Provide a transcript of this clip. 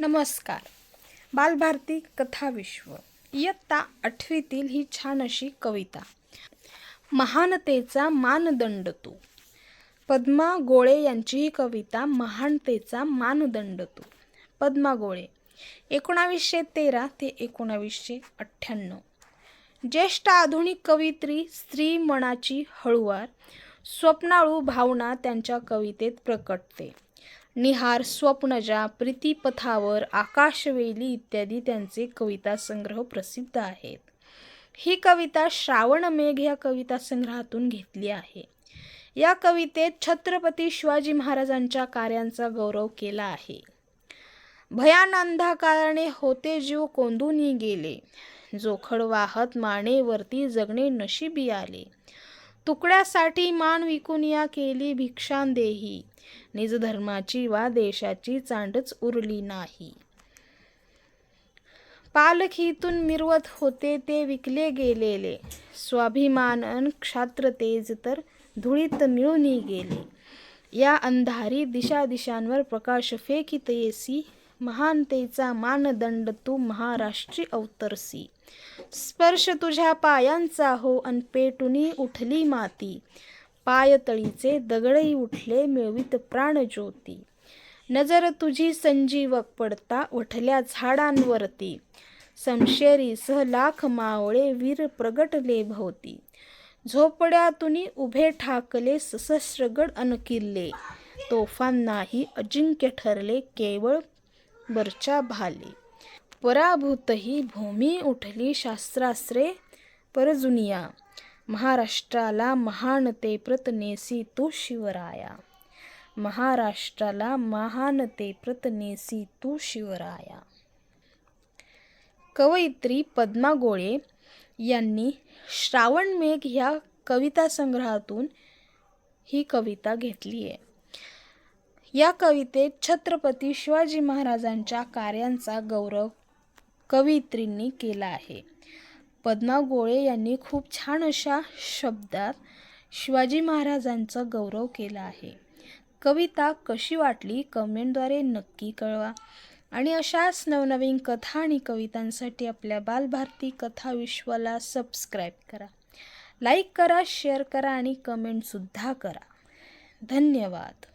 नमस्कार. बालभारती कथाविश्व इयत्ता आठवीतील ही छान अशी कविता. महानतेचा मानदंड तू. पद्मा गोळे यांची ही कविता महानतेचा मानदंड तू. पद्मा गोळे एकोणावीसशे तेरा ते एकोणावीसशे अठ्ठ्याण्णव. ज्येष्ठ आधुनिक कवित्री स्त्री मनाची हळुवार स्वप्नाळू भावना त्यांच्या कवितेत प्रकटते. निहार स्वप्नजा प्रीतीपथावर आकाशवेली इत्यादी त्यांचे कविता संग्रह प्रसिद्ध आहेत. ही कविता श्रावण मेघ या कविता संग्रहातून घेतली आहे. या कवितेत छत्रपती शिवाजी महाराजांच्या कार्यांचा गौरव केला आहे. भयानंधाकाराने होते जीव कोंदूनी गेले. जोखड वाहत मानेवरती जगणे नशिबी आले. तुकड्यासाठी मान विकून या केली भिक्षांदेही. निज धर्माची वा देशाची चांडच उरली नाही. पालखीतून मिरवत होते ते विकले गेलेले. स्वाभिमान क्षात्र तेज तर धुळीत मिळूनही गेले. या अंधारी दिशा दिशांवर प्रकाश फेकित येसी महानतेचा मानदंड तू महाराष्ट्री अवतरसी. स्पर्श तुझ्या पायांचा हो अन पेटुनी उठली माती. पायतळीचे दगडही उठले मिळवीत प्राणज्योती नजर तुझी संजीवक पडता उठल्या झाडांवरती. समशेरी सह लाख मावळे वीर प्रगटले भोवती. झोपड्यातुनी उभे ठाकले सशस्त्रगड अनकिल्ले. तोफांनाही अजिंक्य ठरले केवळ वरच्या भाले. पराभूतही भूमी उठली शास्त्रास्त्रे परजुनिया. महाराष्ट्राला महानते प्रतनेसी तू शिवराया. महाराष्ट्राला महानते प्रतनेसी तू शिवराया. कवयित्री पद्मा गोळे यांनी श्रावण मेघ ह्या कविता संग्रहातून ही कविता घेतली आहे या कवितेत छत्रपती शिवाजी महाराजांच्या कार्यांचा गौरव कवयित्रींनी केला आहे. पद्मा गोळे यांनी खूप छान अशा शब्दात शिवाजी महाराजांचा गौरव केला आहे. कविता कशी वाटली कमेंटद्वारे नक्की कळवा आणि अशाच नवनवीन कथा आणि कवितांसाठी आपल्या बालभारती कथा विश्वाला सबस्क्राईब करा. लाईक करा शेअर करा आणि कमेंटसुद्धा करा. धन्यवाद.